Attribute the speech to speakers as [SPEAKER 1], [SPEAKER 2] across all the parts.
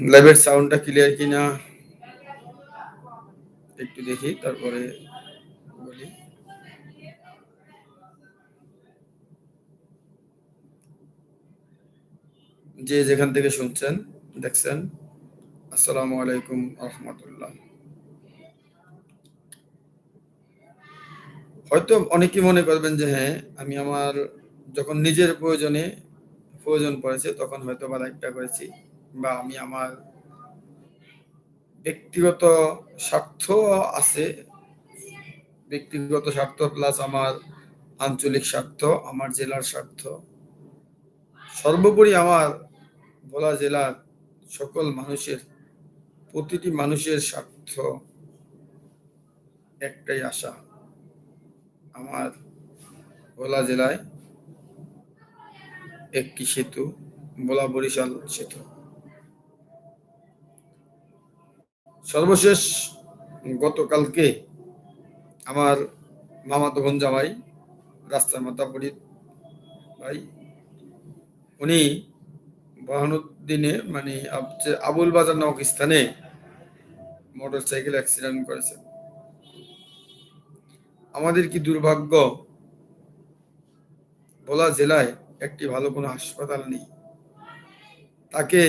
[SPEAKER 1] লাইভের সাউন্ডটা ক্লিয়ার কিনা একটু দেখি, তারপরে বলি। যে যেখান থেকে শুনছেন, দেখছেন, আসসালামু আলাইকুম রহমতুল্লাহ। হয়তো অনেকেই মনে করবেন যে হ্যাঁ আমি আমার যখন নিজের প্রয়োজনে প্রয়োজন পড়েছে, তখন হয়তো বা লাইভটা করেছি। বা আমি আমার ব্যক্তিগত স্বার্থ আছে, ব্যক্তিগত স্বার্থ প্লাস আমার আঞ্চলিক স্বার্থ, আমার জেলার স্বার্থ। সর্বোপরি আমার ভোলা জেলার সকল মানুষের, প্রতিটি মানুষের স্বার্থ একটাই আশা। আমার ভোলা জেলায় একটি সেতু, ভোলা বরিশাল সেতু। সর্বশেষ গতকালকে আমার মামাতো বোন জামাই, রাস্তার মাতাপুরি ভাই, উনি বহানুদ্দিনে মানে আবুল বাজার নামক স্থানে মোটর সাইকেল অ্যাক্সিডেন্ট করেছেন। আমাদের কি দুর্ভাগ্য? ভোলা জেলায় একটি ভালো কোনো হাসপাতাল নেই। তাকে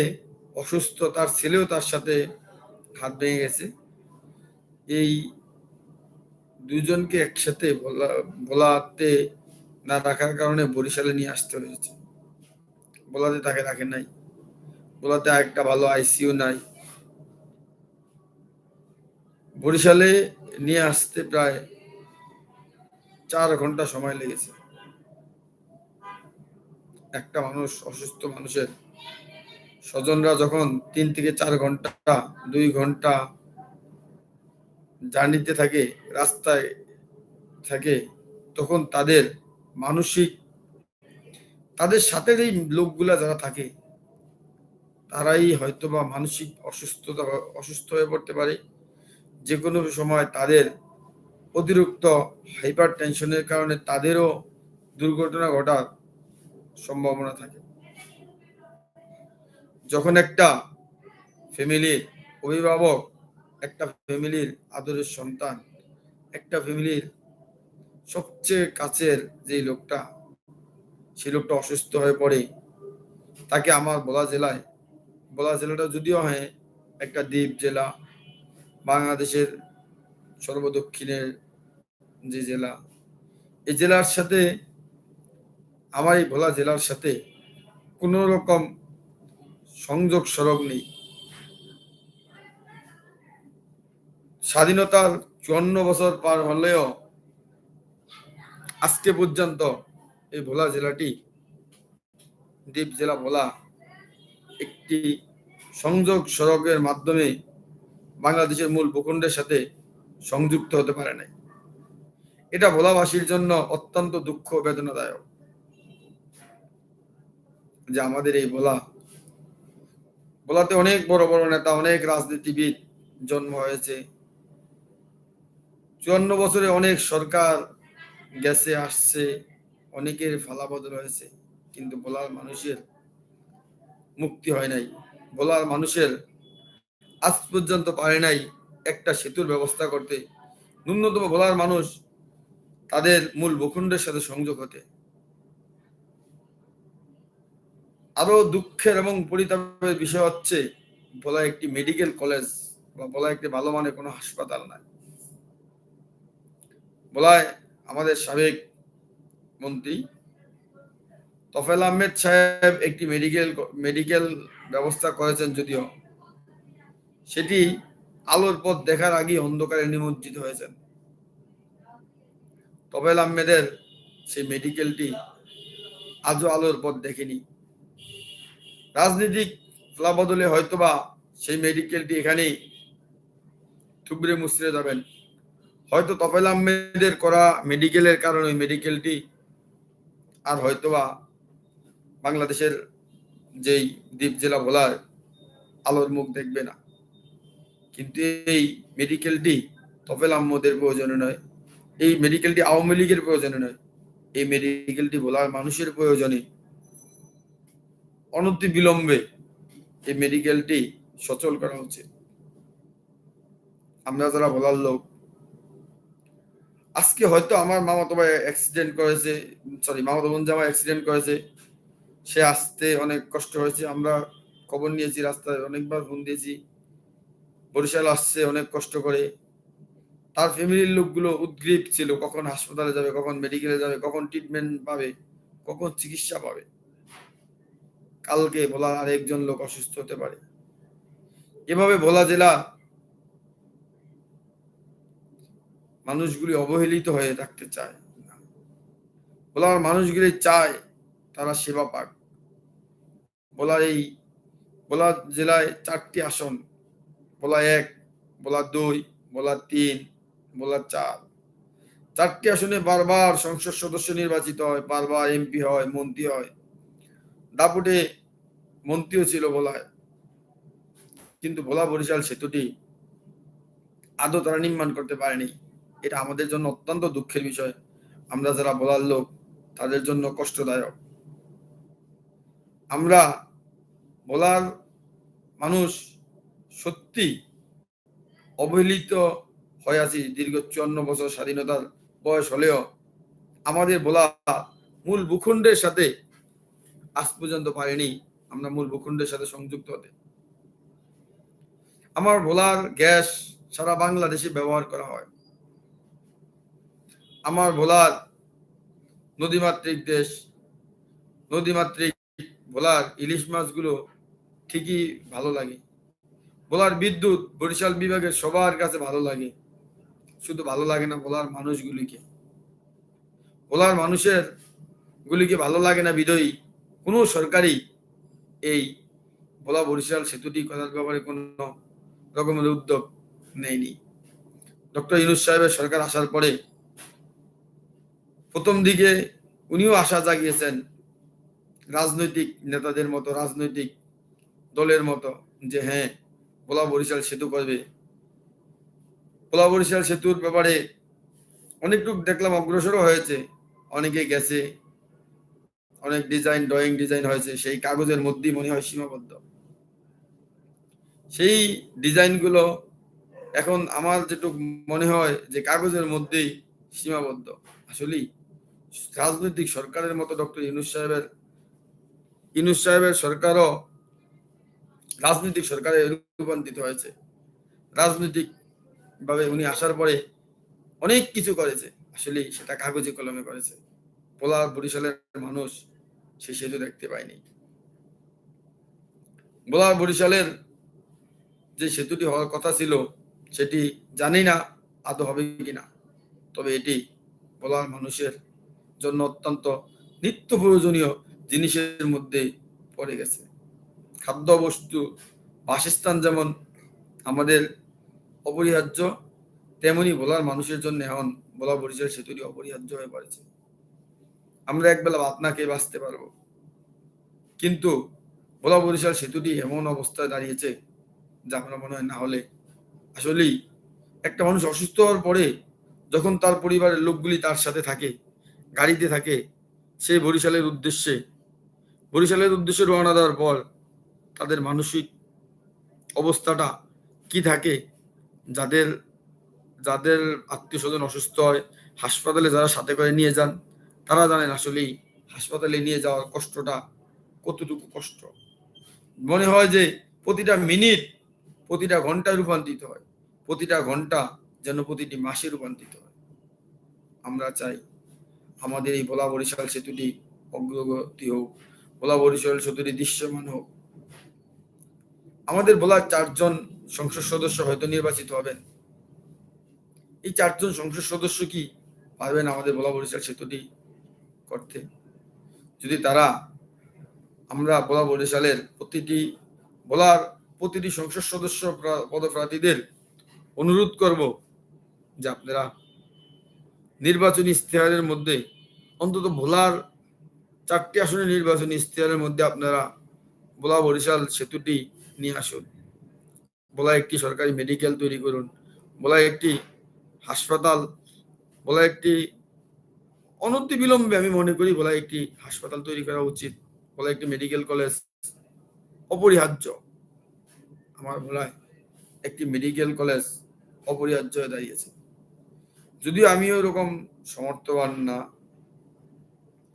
[SPEAKER 1] অসুস্থ তার ছেলেও তার সাথে হাত ভেঙে গেছে। এই দুজনকে একসাথে বলা, বলাতে না রাখার কারণে বরিশালে নিয়ে আসতে হয়েছে। বলাতে তাকে রাখে নাই। বলাতে একটা ভালো আইসিইউ নাই। বরিশালে নিয়ে আসতে প্রায় চার ঘণ্টা সময় লেগেছে। একটা মানুষ, অসুস্থ মানুষের স্বজনরা যখন তিন থেকে চার ঘণ্টা, দুই ঘণ্টা জার্নিতে থাকে, রাস্তায় থাকে, তখন তাদের মানসিক, তাদের সাথে এই লোকগুলা যারা থাকে, তারাই হয়তো বা মানসিক অসুস্থতা, অসুস্থ হয়ে পড়তে পারে। যে কোনো সময় তাদের অতিরিক্ত হাইপার টেনশনের কারণে তাদেরও দুর্ঘটনা ঘটার সম্ভাবনা থাকে। যখন একটা ফ্যামিলির অভিভাবক, একটা ফ্যামিলির আদরের সন্তান, একটা ফ্যামিলির সবচেয়ে কাছের যে লোকটা, সেই লোকটা অসুস্থ হয়ে পড়ে, তাকে আমার বলা জেলায়, বলা জেলাটা যদিও হয় একটা দ্বীপ জেলা, বাংলাদেশের সর্বদক্ষিণের যে জেলা এই জেলার সাথে, আমার এই ভোলা জেলার সাথে কোনো রকম সংযোগ সড়ক নেই। স্বাধীনতার চুয়ান্ন বছর পার হলেও আজকে পর্যন্ত এই ভোলা জেলাটি, দ্বীপ জেলা ভোলা, একটি সংযোগ সড়কের মাধ্যমে বাংলাদেশের মূল ভূখণ্ডের সাথে সংযুক্ত হতে পারে নাই। এটা ভোলাবাসীর জন্য অত্যন্ত দুঃখ বেদনাদায়ক যে আমাদের এই ভোলা ভোলাতে অনেক বড় বড় নেতা, অনেক রাজনীতিবিদ জন্ম হয়েছে। চুয়ান্ন বছরে অনেক সরকার গেছে, আসছে, অনেকের ফালাবদল হয়েছে, কিন্তু ভোলার মানুষের মুক্তি হয় নাই। ভোলার মানুষের আজ পর্যন্ত পারে নাই একটা সেতুর ব্যবস্থা করতে। ন্যূনতম ভোলার মানুষ তাদের মূল ভূখণ্ডের সাথে সংযোগ হতে। আরও দুঃখের এবং পরিতাপের বিষয় হচ্ছে, বলা একটি মেডিকেল কলেজ বা বলা একটি ভালো মানের কোনো হাসপাতাল নাই। বলায় আমাদের সাবেক মন্ত্রী তফেল আহমেদ সাহেব একটি মেডিকেল মেডিকেল ব্যবস্থা করেছেন যদিও, সেটি আলোর পথ দেখার আগেই অন্ধকারে নিমজ্জিত হয়েছেন। তফেল আহমেদের সেই মেডিকেলটি আজও আলোর পথ দেখেনি। রাজনীতিক ফলাবদলে হয়তোবা সেই মেডিকেলটি এখানেই থুবড়ে মুসড়ে যাবেন। হয়তো তফেল আহমেদের করা মেডিকেলের কারণে মেডিকেলটি আর হয়তোবা বাংলাদেশের যেই দ্বীপ জেলা বলার আলোর মুখ দেখবে না। কিন্তু এই মেডিকেলটি তফেল আহমদের প্রয়োজনে নয়, এই মেডিকেলটি আওয়ামী লীগের প্রয়োজনে নয়, এই মেডিকেলটি বলার মানুষের প্রয়োজনে অনতি বিলম্বে এই মেডিকেলটি সচল করা উচিত আমরা যারা বলার লোক, আজকে হয়তো আমার মামাতো ভাই অ্যাক্সিডেন্ট করেছে সরি মামাতো বোন জামা অ্যাক্সিডেন্ট করেছে, সে আসতে অনেক কষ্ট হয়েছে। আমরা খবর নিয়েছি, রাস্তায় অনেকবার ফোন দিয়েছি। বরিশাল আসছে অনেক কষ্ট করে। তার ফ্যামিলির লোকগুলো উদ্গ্রীব ছিল, কখন হাসপাতালে যাবে, কখন মেডিকেলে যাবে, কখন ট্রিটমেন্ট পাবে, কখন চিকিৎসা পাবে। কালকে ভোলা আর একজন লোক অসুস্থ হতে পারে। এভাবে ভোলা জেলা মানুষগুলি অবহেলিত হয়ে থাকতে চায় ভোলার মানুষগুলি চায় তারা সেবা পাক। ভোলার এই, ভোলা জেলায় চারটি আসন। ভোলা এক, ভোলা দুই, ভোলা তিন, ভোলা চার। চারটি আসনে বারবার সংসদ সদস্য নির্বাচিত হয়, বারবার এমপি হয়, মন্ত্রী হয়। দাপুটে মন্ত্রীও ছিল ভোলায় কিন্তু ভোলা বরিশাল সেতুটি আদৌ তারা নির্মাণ করতে পারেনি। এটা আমাদের জন্য অত্যন্ত দুঃখের বিষয়। আমরা যারা বলার লোক, তাদের জন্য কষ্টদায়ক। আমরা বলার মানুষ সত্যি অবহেলিত হয়ে আছি। দীর্ঘ চুয়ান্ন বছর স্বাধীনতার বয়স হলেও আমাদের বলা মূল ভূখণ্ডের সাথে আজ পর্যন্ত পারেনি আমরা মূল ভূখণ্ডের সাথে সংযুক্ত হতে। আমার ভোলার গ্যাস সারা বাংলাদেশে ব্যবহার করা হয়। আমার ভোলার নদীমাতৃক দেশ, নদীমাতৃক ভোলার ইলিশ মাছগুলো ঠিকই ভালো লাগে। ভোলার বিদ্যুৎ বরিশাল বিভাগের সবার কাছে ভালো লাগে। শুধু ভালো লাগে না ভোলার মানুষগুলিকে। ভোলার মানুষের গুলিকে ভালো লাগে না বিদয়ী। কোনো সরকারি এই ভোলা বরিশাল সেতুটি করার ব্যাপারে কোনো রকমের উদ্যোগ নেয়নি। ডক্টর ইউনুস সাহেবের সরকার আসার পরে প্রথম দিকে উনিও আশা জাগিয়েছেন রাজনৈতিক নেতাদের মতো, রাজনৈতিক দলের মতো যে হ্যাঁ ভোলা বরিশাল সেতু করবে। ভোলা বরিশাল সেতুর ব্যাপারে অনেকটুকু দেখলাম অগ্রসরও হয়েছে, অনেকে গেছে। অনেক ডিজাইন ড্রয়িং ডিজাইন হয়েছে, সেই কাগজের মধ্যেই মনে হয় সীমাবদ্ধ। সেই ডিজাইনগুলো এখন আমার যেটুকু মনে হয় যে কাগজের মধ্যেই সীমাবদ্ধ। আসলেই রাজনৈতিক সরকারের মতো ডক্টর ইউনুস সাহেবের ইউনুস সাহেবের সরকারও রাজনৈতিক সরকারে রূপান্তরিত হয়েছে। রাজনৈতিক ভাবে উনি আসার পরে অনেক কিছু করেছে। আসলে সেটা কাগজে কলমে করেছে। পোলা বরিশালের মানুষ, সে সেতু দেখতে পায়নি। বোলা বরিশালের যে সেতুটি হওয়ার কথা ছিল, সেটি জানি না আদৌ হবে কিনা। তবে এটি বলার মানুষের জন্য অত্যন্ত নিত্য প্রয়োজনীয় জিনিসের মধ্যে পড়ে গেছে। খাদ্য বস্তু বাসস্থান যেমন আমাদের অপরিহার্য, তেমনি বলার মানুষের জন্য এখন বলা বরিশাল সেতুটি অপরিহার্য হয়ে পড়েছে। আমরা একবেলা খেয়ে বাঁচতে পারব। কিন্তু বলা বরিশাল সেতুটি এমন অবস্থায় দাঁড়িয়েছে যা আপনার মনে হয় না হলে আসলেই একটা মানুষ অসুস্থ হওয়ার পরে যখন তার পরিবারের লোকগুলি তার সাথে থাকে, গাড়িতে থাকে, সে বরিশালের উদ্দেশ্যে বরিশালের উদ্দেশ্যে রওনা দেওয়ার পর তাদের মানসিক অবস্থাটা কি থাকে, যাদের যাদের আত্মীয় স্বজন অসুস্থ হয়, হাসপাতালে যারা সাথে করে নিয়ে যান তারা জানেন আসলেই হাসপাতালে নিয়ে যাওয়ার কষ্টটা কতটুকু কষ্ট। মনে হয় যে প্রতিটা মিনিট, প্রতিটা ঘন্টায় রূপান্তরিত হয়। প্রতিটা ঘণ্টা যেন প্রতিটি মাসে রূপান্তরিত হয়। আমরা চাই আমাদের এই ভোলা বরিশাল সেতুটি অগ্রগতি হোক, ভোলা বরিশাল সেতুটি দৃশ্যমান হোক। আমাদের ভোলার চারজন সংসদ সদস্য হয়তো নির্বাচিত হবেন। এই চারজন সংসদ সদস্য কি পারবেন আমাদের ভোলা বরিশাল সেতুটি করতে। যদি তারা আমরা ভোলা বরিশালের প্রতিটি বলার প্রতিটি সংসদ সদস্য পদপ্রার্থীদের অনুরোধ করব যে আপনারা নির্বাচনী ইশতেহারের মধ্যে, অন্তত ভোলার চারটি আসনে নির্বাচনী ইশতেহারের মধ্যে আপনারা ভোলা বরিশাল সেতুটি নিয়ে আসুন। বলা একটি সরকারি মেডিকেল তৈরি করুন। বলা একটি হাসপাতাল। বলা একটি অনতি বিলম্বে আমি মনে করি বলা একটি হাসপাতাল তৈরি করা উচিত, বলা একটি মেডিকেল কলেজ অপরিহার্য। আমার ভোলায় একটি মেডিকেল কলেজ অপরিহার্য হয়ে দাঁড়িয়েছে। যদিও আমিও এরকম সমর্থবান না,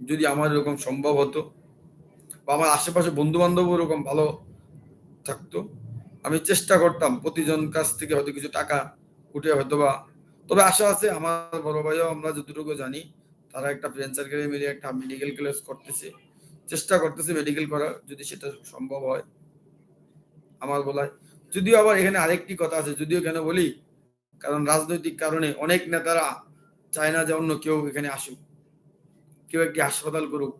[SPEAKER 1] যদি আমার এরকম সম্ভব হতো বা আমার আশেপাশে বন্ধু বান্ধব এরকম ভালো থাকতো, আমি চেষ্টা করতাম প্রতিজন কাছ থেকে হয়তো কিছু টাকা উঠে হয়তো বা তবে আশা আছে আমার বড় ভাইও আমরা যতটুকু জানি তারা একটা ফ্রেন্ড সার্কেলে মিলে একটা মেডিকেল ক্লাস করতেছে। চেষ্টা করতেছে মেডিকেল করার, যদি সেটা সম্ভব হয়। আমার বলায়। যদিও আবার এখানে আরেকটি কথা আছে, যদিও কেন বলি? কারণ রাজনৈতিক কারণে অনেক নেতারা চায় না যে অন্য কেউ এখানে আসুক। কেউ একটি হাসপাতাল করুক।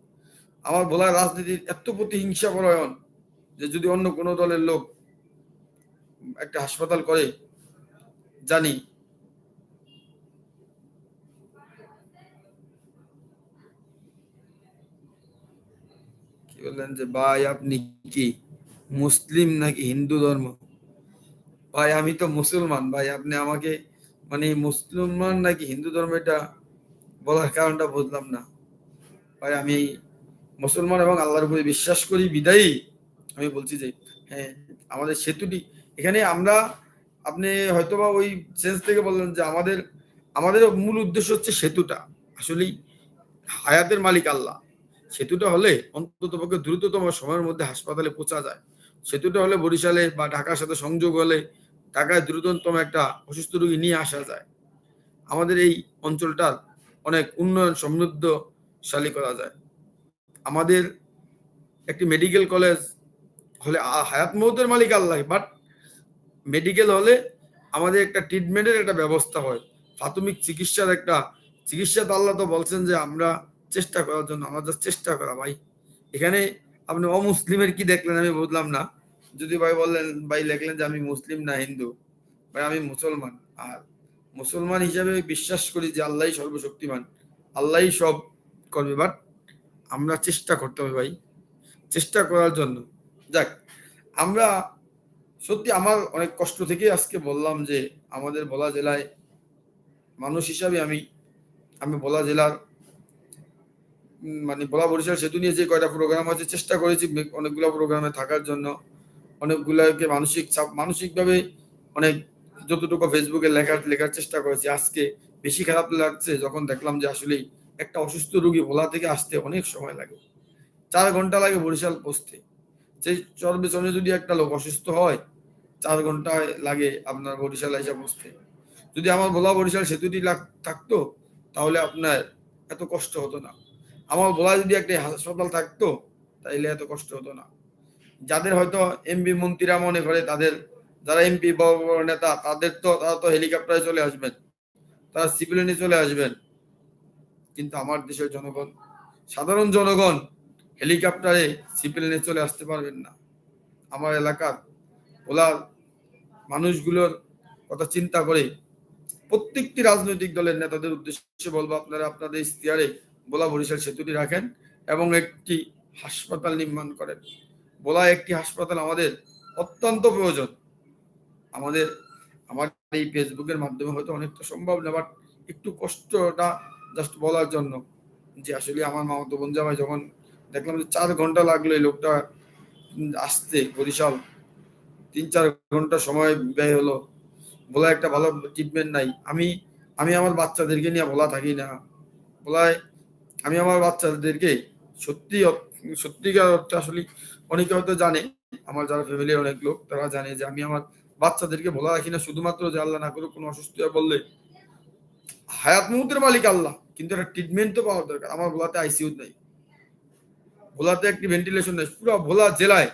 [SPEAKER 1] আমার বলা রাজনীতির এত প্রতিহিংসা পরায়ণ যে যদি অন্য কোনো দলের লোক একটা হাসপাতাল করে, জানি বললেন যে, ভাই, আপনি কি মুসলিম নাকি হিন্দু ধর্ম? ভাই, আমি তো মুসলমান। ভাই, আপনি আমাকে মানে মুসলমান নাকি হিন্দু ধর্ম, এটা বলার কারণটা বুঝলাম না। ভাই, আমি মুসলমান এবং আল্লাহর উপরে বিশ্বাস করি, বিদায়ী। আমি বলছি যে হ্যাঁ আমাদের সেতুটি এখানে আমরা, আপনি হয়তোবা ওই সেন্স থেকে বললেন যে, আমাদের আমাদের মূল উদ্দেশ্য হচ্ছে সেতুটা। আসলেই হায়াতের মালিক আল্লাহ। সেতুটা হলে অন্তত পক্ষে দ্রুততম সময়ের মধ্যে হাসপাতালে পৌঁছা যায়। সেতুটা হলে বরিশালে বা ঢাকার সাথে সংযোগ হলে ঢাকায় দ্রুততম একটা অসুস্থ রোগী নিয়ে আসা যায়। আমাদের এই অঞ্চলটার অনেক উন্নয়ন সমৃদ্ধশালী করা যায়। আমাদের একটি মেডিকেল কলেজ হলে হায়াত মৌতের মালিক আল্লাহ, বাট মেডিকেল হলে আমাদের একটা ট্রিটমেন্টের একটা ব্যবস্থা হয়। প্রাথমিক চিকিৎসার একটা, চিকিৎসা তো আল্লাহ তো বলছেন যে আমরা চেষ্টা করার জন্য আমাদের চেষ্টা করা ভাই। এখানে আপনি অমুসলিমের কি দেখলেন আমি বুঝলাম না। যদি ভাই বললেন, ভাই লিখলেন যে আমি মুসলিম না হিন্দু, ভাই আমি মুসলমান। আর মুসলমান হিসাবে বিশ্বাস করি যে আল্লাহই সর্বশক্তিমান। আল্লাহই সব করবে বাট আমরা চেষ্টা করতে হবে ভাই। চেষ্টা করার জন্য। যাক, আমরা সত্যি আমার অনেক কষ্ট থেকে আজকে বললাম যে আমাদের বলা জেলায় মানুষ হিসাবে আমি আমি বলা জেলার মানে বলা বরিশাল সেতু নিয়ে যে কয়টা প্রোগ্রাম আছে চেষ্টা করেছি অনেকগুলো প্রোগ্রামে থাকার জন্য। অনেকগুলোকে মানসিক চাপ, মানসিকভাবে অনেক যতটুকু ফেসবুকে লেখার লেখার চেষ্টা করেছি। আজকে বেশি খারাপ লাগছে যখন দেখলাম যে আসলে একটা অসুস্থ রোগী ভোলা থেকে আসতে অনেক সময় লাগে। চার ঘণ্টা লাগে বরিশাল পৌঁছতে। সেই চর্বে চর্বে যদি একটা লোক অসুস্থ হয়, চার ঘণ্টা লাগে আপনার বরিশাল এসে পৌঁছতে। যদি আমার ভোলা বরিশাল সেতুটি থাকতো, তাহলে আপনার এত কষ্ট হতো না। আমার বলা যদি একটা হাসপাতাল থাকতো, তাইলে এত কষ্ট হতো না। যাদের হয়তো এমপি মন্ত্রীরা মনে করে, তাদের যারা এমপি বড় বড় নেতা, তাদের তো, তারা তো হেলিকপ্টারে চলে আসবেন। তারা সিভিলিয়নে চলে আসবেন। কিন্তু আমার দেশের জনগণ, সাধারণ জনগণ হেলিকপ্টারে সিভিলিয়নে চলে আসতে পারবেন না। আমার এলাকার ওলার মানুষগুলোর কথা চিন্তা করে প্রত্যেকটি রাজনৈতিক দলের নেতাদের উদ্দেশ্যে বলব, আপনারা আপনাদের ইস্তিয়ারে বোলা বরিশাল সেতুটি রাখেন এবং একটি হাসপাতাল নির্মাণ করেন। বোলা একটি হাসপাতাল আমাদের অত্যন্ত প্রয়োজন। আমাদের, আমার এই ফেসবুকের মাধ্যমে হয়তো অনেকটা সম্ভব না, বাট একটু কষ্টটা জাস্ট বলার জন্য যে আসলে আমার মামাতো বোন জামাই যখন দেখলাম যে চার ঘণ্টা লাগল এই লোকটা আসতে বরিশাল, তিন চার ঘণ্টা সময় ব্যয় হলো। বলা একটা ভালো ট্রিটমেন্ট নাই। আমি আমি আমার বাচ্চাদেরকে নিয়ে বলা থাকি না। বলায় আমি আমার বাচ্চাদেরকে সত্যি সত্যিকার অর্থে আসলে অনেকে হয়তো জানে, আমার যারা ফ্যামিলির অনেক লোক, তারা জানে যে আমি আমার বাচ্চাদেরকে বলা রাখি না, শুধুমাত্র যে আল্লাহ না করে কোনো অসুস্থ বললে হায়াত মুহূর্তের মালিক আল্লাহ, কিন্তু একটা ট্রিটমেন্ট তো পাওয়ার দরকার। আমার ভোলাতে আইসিউ নেই। ভোলাতে একটি ভেন্টিলেশন নেই, পুরো ভোলা জেলায়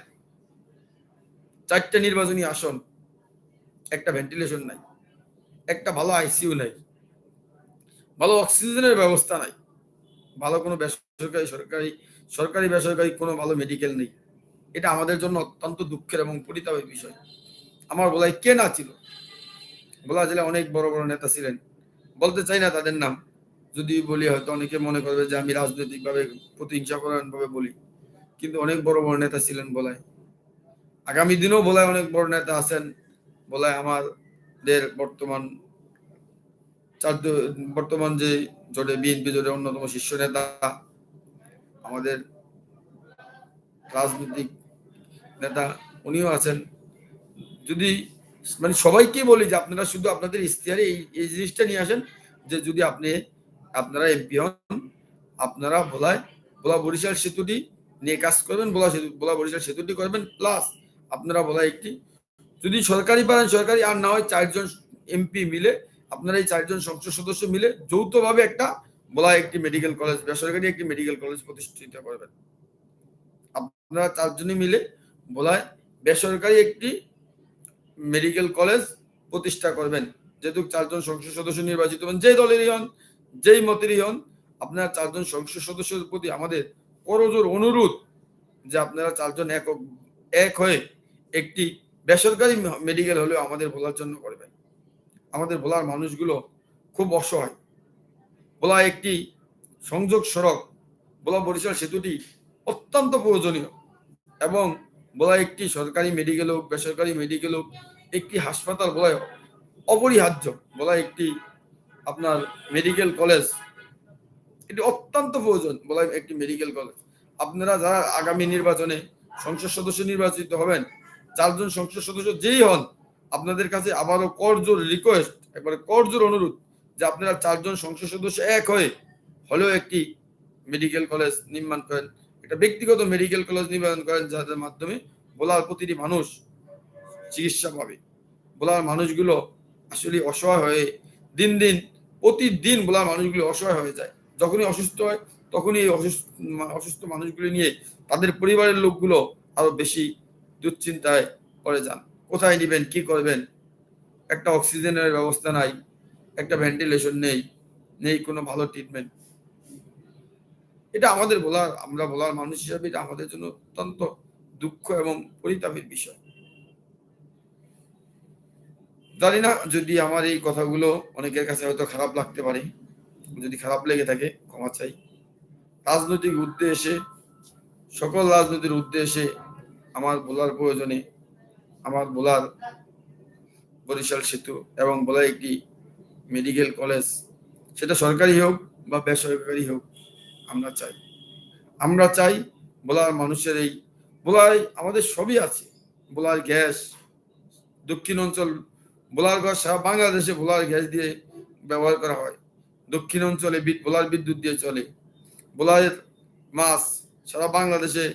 [SPEAKER 1] চারটে নির্বাচনী আসন, একটা ভেন্টিলেশন নাই, একটা ভালো আইসিইউ নাই, ভালো অক্সিজেনের ব্যবস্থা নাই। ভালো কোনো বেসরকারি সরকারি সরকারি বেসরকারি কোনো ভালো মেডিকেল নেই। এটা আমাদের জন্য অত্যন্ত দুঃখের এবং পরিতাপের বিষয়। আমার বলাই কে না ছিল? বলা জেলা অনেক বড় বড় নেতা ছিলেন। বলতে চাই না তাদের নাম। যদি বলি হয়তো অনেকে মনে করবে যে আমি রাজনৈতিকভাবে প্রতিহিংসা ভাবে বলি। কিন্তু অনেক বড় বড় নেতা ছিলেন বলায় আগামী দিনেও বলায় অনেক বড় নেতা আছেন। বলায় আমাদের বর্তমান বর্তমান যে জোটে, বিএনপি জোটের অন্যতম শীর্ষ নেতা, আমাদের রাজনৈতিক নেতা, উনিও আছেন। যদি মানে সবাইকে বলি যে আপনারা শুধু আপনাদের ইশতেহারে এই এই জিনিসটা নিয়ে আসেন, যে যদি আপনি, আপনারা এমপি হন, আপনারা ভোলায়, ভোলা বরিশাল সেতুটি নিয়ে কাজ করবেন, ভোলা সেতু, ভোলা বরিশাল সেতুটি করবেন, প্লাস আপনারা ভোলা একটি, যদি সরকারি পারেন, সরকারি আর না হয় চারজন এমপি মিলে আপনারা এই চারজন সংসদ সদস্য মিলে যৌথভাবে একটা বলা একটি মেডিকেল কলেজ বেসরকারি একটি মেডিকেল কলেজ প্রতিষ্ঠিত করবেন। আপনারা চারজনই মিলে বলায় বেসরকারি একটি মেডিকেল কলেজ প্রতিষ্ঠা করবেন। যেহেতু চারজন সংসদ সদস্য নির্বাচিত হবেন যে দলেরই হন, যেই মতেরই হন, আপনারা চারজন সংসদ সদস্যের প্রতি আমাদের করজোর অনুরোধ যে আপনারা চারজন একক এক হয়ে একটি বেসরকারি মেডিকেল হলেও আমাদের ভোলার জন্য করবেন। আমাদের ভোলার মানুষগুলো খুব অসহায়। ভোলা একটি সংযোগ সড়ক, ভোলা বরিশাল সেতুটি অত্যন্ত প্রয়োজনীয় এবং বলা একটি সরকারি মেডিকেল হোক, বেসরকারি মেডিকেল হোক, একটি হাসপাতাল বলা অপরিহার্য। বলা একটি আপনার মেডিকেল কলেজ এটি অত্যন্ত প্রয়োজন বলা একটি মেডিকেল কলেজ আপনারা যারা আগামী নির্বাচনে সংসদ সদস্য নির্বাচিত হবেন, চারজন সংসদ সদস্য যেই হন আপনাদের কাছে আবারও করজোর রিকোয়েস্ট একবারে করজোর অনুরোধ যে আপনারা চারজন সংসদ সদস্য এক হয়ে হলেও একটি মেডিকেল কলেজ নির্মাণ করেন। একটা ব্যক্তিগত মেডিকেল কলেজ নির্মাণ করেন যাদের মাধ্যমে বোলার প্রতিটি মানুষ চিকিৎসা পাবে। বোলার মানুষগুলো আসলে অসহায় হয়ে দিন দিন, প্রতিদিন বোলার মানুষগুলো অসহায় হয়ে যায়। যখনই অসুস্থ হয়, তখনই এই অসুস্থ অসুস্থ মানুষগুলি নিয়ে তাদের পরিবারের লোকগুলো আরও বেশি দুশ্চিন্তায় পড়ে যান। কোথায় নেবেন কি করবেন? একটা অক্সিজেনের ব্যবস্থা নাই, একটা ভেন্টিলেশন নেই নেই কোনো ভালো ট্রিটমেন্ট এটা আমাদের বলার, আমরা বলার মানুষ হিসাবে এটা আমাদের জন্য অত্যন্ত দুঃখ এবং পরিতাপের বিষয়। জানি না যদি আমার এই কথাগুলো অনেকের কাছে হয়তো খারাপ লাগতে পারে, যদি খারাপ লেগে থাকে, ক্ষমা চাই। রাজনৈতিক উদ্দেশ্যে, সকল রাজনীতির উদ্দেশ্যে আমার বলার প্রয়োজনে আমার বোলার, বরিশাল সেতু এবং বলা একটি মেডিকেল কলেজ। সেটা সরকারি হোক বা বেসরকারি হোক, আমরা চাই। আমরা চাই বোলার মানুষের এই বোলায় আমাদের সবই আছে। বোলার গ্যাস, দক্ষিণ অঞ্চল, বোলার ঘর সারা বাংলাদেশে বোলার গ্যাস দিয়ে ব্যবহার করা হয়। দক্ষিণ অঞ্চলে বোলার বিদ্যুৎ দিয়ে চলে। বোলারের মাছ সারা বাংলাদেশে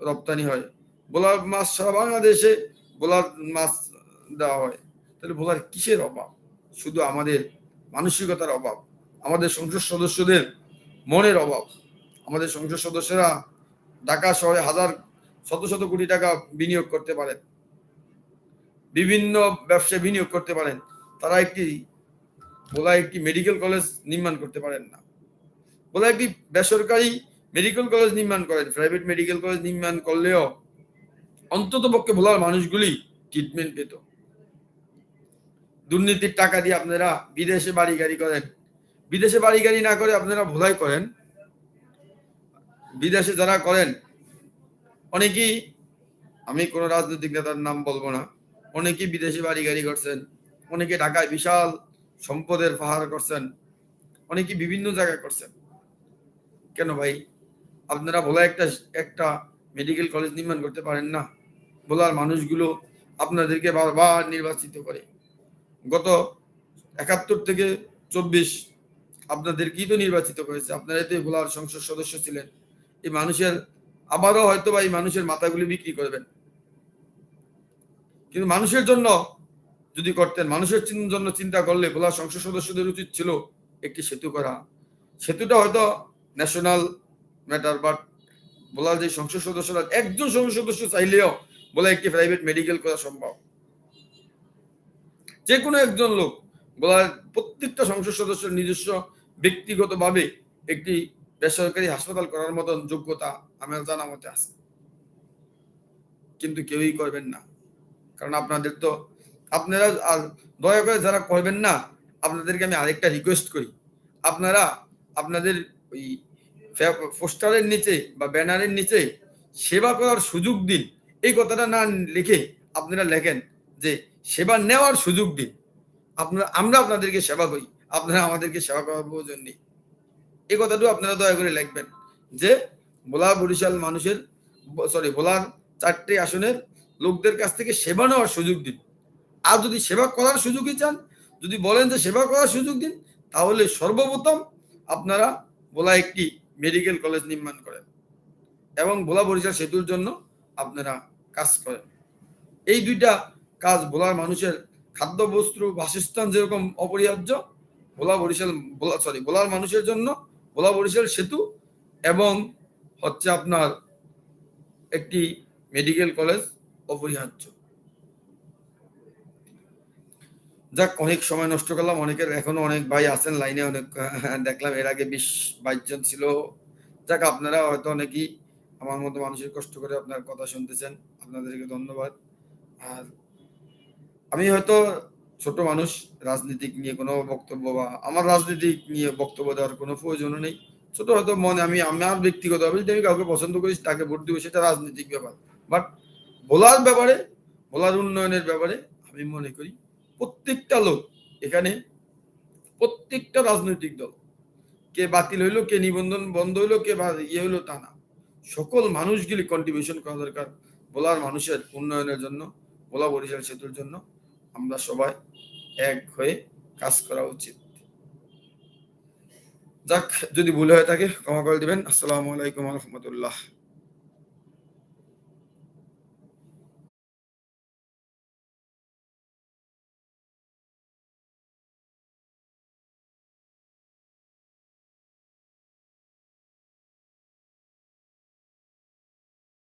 [SPEAKER 1] রপ্তানি হয়। বোলার মাছ সারা বাংলাদেশে বোলার মাছ দেওয়া হয়। তাহলে বোলার কিসের অভাব? শুধু আমাদের মানসিকতার অভাব, আমাদের সংসদ সদস্যদের মনের অভাব। আমাদের সংসদ সদস্যরা ঢাকা শহরে হাজার, শত শত কোটি টাকা বিনিয়োগ করতে পারেন। বিভিন্ন ব্যবসায় বিনিয়োগ করতে পারেন। তারা একটি বলা একটি মেডিকেল কলেজ নির্মাণ করতে পারেন না। বলা একটি বেসরকারি মেডিকেল কলেজ নির্মাণ করেন। প্রাইভেট মেডিকেল কলেজ নির্মাণ করলেও অন্তত পক্ষে ভোলার মানুষগুলি ট্রিটমেন্ট পেত। দুর্নীতির টাকা দিয়ে আপনারা বিদেশে বাড়ি গাড়ি করেন। বিদেশে বাড়ি গাড়ি না করে আপনারা ভোলাই করেন। বিদেশে যারা করেন, অনেকেই, আমি কোনো রাজনৈতিক নেতার নাম বলব না, অনেকেই বিদেশে বাড়ি গাড়ি করছেন, অনেকে ঢাকায় বিশাল সম্পদের পাহাড় করছেন অনেকে বিভিন্ন জায়গায় করছেন। কেন ভাই? আপনারা বলা একটা একটা মেডিকেল কলেজ নির্মাণ করতে পারেন না? বলার মানুষগুলো আপনাদেরকে বারবার নির্বাচিত করে। গত একাত্তর থেকে চব্বিশ আপনাদেরকেই তো নির্বাচিত করেছে আপনারা তো ভোলার সংসদ সদস্য ছিলেন। এই মানুষের, আবারও হয়তো বা এই মানুষের মাথাগুলি বিক্রি করবেন। কিন্তু মানুষের জন্য যদি করতেন, মানুষের জন্য চিন্তা করলে ভোলা সংসদ সদস্যদের উচিত ছিল একটি সেতু করা। সেতুটা হয়তো ন্যাশনাল ম্যাটার বাট বলার যে সংসদ সদস্যরা, একজন সংসদ সদস্য চাইলেও বলা একটি প্রাইভেট মেডিকেল করা সম্ভব। যে কোনো একজন লোক বলার প্রত্যেকটা সংসদ সদস্যের নিজস্ব ব্যক্তিগতভাবে একটি বেসরকারি হাসপাতাল করার মতন যোগ্যতা আমার জানা মতে আছে। কিন্তু কেউই করবেন না। কারণ আপনাদের তো আপনারা আর দয়া করে যারা করবেন না, আপনাদেরকে আমি আরেকটা রিকোয়েস্ট করি। আপনারা আপনাদের ওই পোস্টারের নিচে বা ব্যানারের নিচে সেবা করার সুযোগ দিন। এই কথাটা না লিখে আপনারা লেখেন যে সেবা নেওয়ার সুযোগ দিন। আপনারা, আমরা আপনাদেরকে সেবা করি, আপনারা আমাদেরকে সেবা করার প্রয়োজন নেই। এই কথাটাও আপনারা দয়া করে লিখবেন যে বোলা বরিশাল মানুষের সরি বোলার চারটি আসনের লোকদের কাছ থেকে সেবা নেওয়ার সুযোগ দিন। আর যদি সেবা করার সুযোগই চান, যদি বলেন যে সেবা করার সুযোগ দিন, তাহলে সর্বপ্রথম আপনারা বলা একটি মেডিকেল কলেজ নির্মাণ করেন। এবং ভোলা বরিশাল সেতুর জন্য আপনারা কাজ করেন। এই দুইটা কাজ ভোলার মানুষের খাদ্য বস্ত্র বাসস্থান যেরকম অপরিহার্য, ভোলা বরিশাল, ভোলা সরি ভোলার মানুষের জন্য ভোলা বরিশাল সেতু এবং হচ্ছে আপনার একটি মেডিকেল কলেজ অপরিহার্য। যাক, অনেক সময় নষ্ট করলাম, অনেকের এখনও অনেক ভাই আছেন, লাইনে অনেক দেখলাম, এর আগে বিশ বাইশ জন ছিল। যাক, আপনারা হয়তো অনেকেই আমার মতো মানুষের কষ্ট করে আপনার কথা শুনতেছেন, আপনাদেরকে ধন্যবাদ। আর আমি হয়তো ছোট মানুষ, রাজনীতিক নিয়ে কোনো বক্তব্য বা আমার রাজনীতিক নিয়ে বক্তব্য দেওয়ার কোনো প্রয়োজন নেই। ছোট হয়তো মনে আমি, আমার ব্যক্তিগত ভাবে যদি আমি কাউকে পছন্দ করি, তাকে ভোট দিব, সেটা রাজনৈতিক ব্যাপার। বাট বলার ব্যাপারে, বলার উন্নয়নের ব্যাপারে আমি মনে করি প্রত্যেকটা লোক এখানে, প্রত্যেকটা রাজনৈতিক দল, কে বাতিল হইল, কে নিবন্ধন বন্ধ হইল, কে ইয়ে হইল তা না। সকল মানুষগুলি কন্ট্রিবিউশন করা দরকার বলার মানুষের উন্নয়নের জন্য, বলা বরিশাল সেতুর জন্য। আমরা সবাই এক হয়ে কাজ করা উচিত। যাক, যদি ভুল হয়ে থাকে ক্ষমা করে দেবেন। আসসালামু আলাইকুম রহমতুল্লাহ।